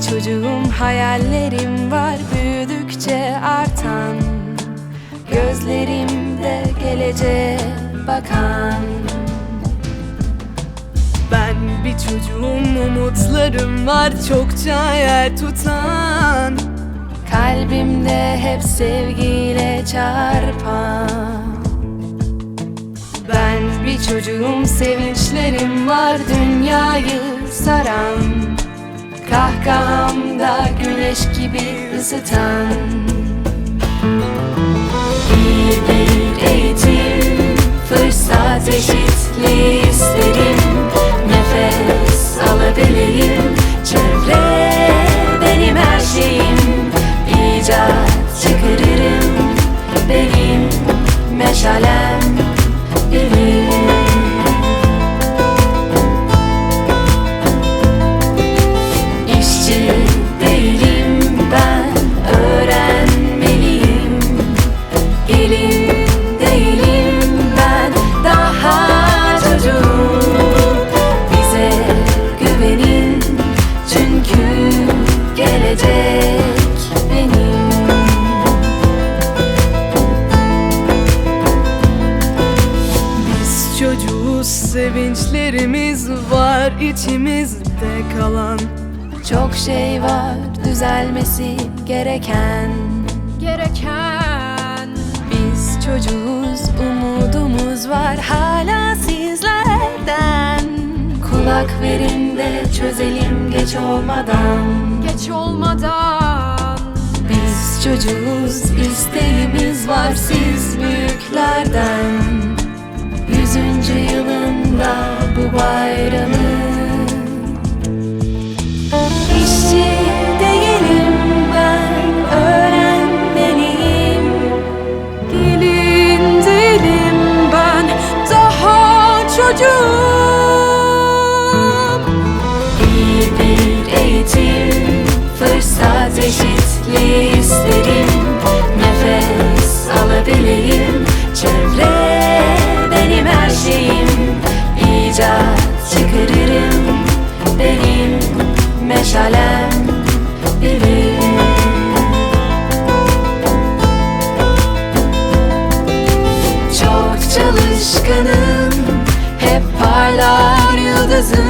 çocuğum hayallerim var büyüdükçe artan. Gözlerimde geleceğe bakan. Ben bir çocuğum umutlarım var çokça yer tutan. Kalbimde hep sevgiyle çarpan. Ben bir çocuğum sevinçlerim var dünyayı saran Kahkahamda güneş gibi ısıtan gelecek benim. Biz çocuğuz sevinçlerimiz var içimizde kalan. Çok şey var düzelmesi gereken. Gereken. Biz çocuğuz umudumuz var hala sizlerden. Kulak verin de çözelim geç olmadan geç olmadan. Biz çocuğuz isteğimiz var siz büyüklerden eşitliği isterim. Nefes alabileyim, çevre benim her şeyim. İcat çıkarırım, benim meşalem bilir. Çok çalışkanım, hep parlar yıldızım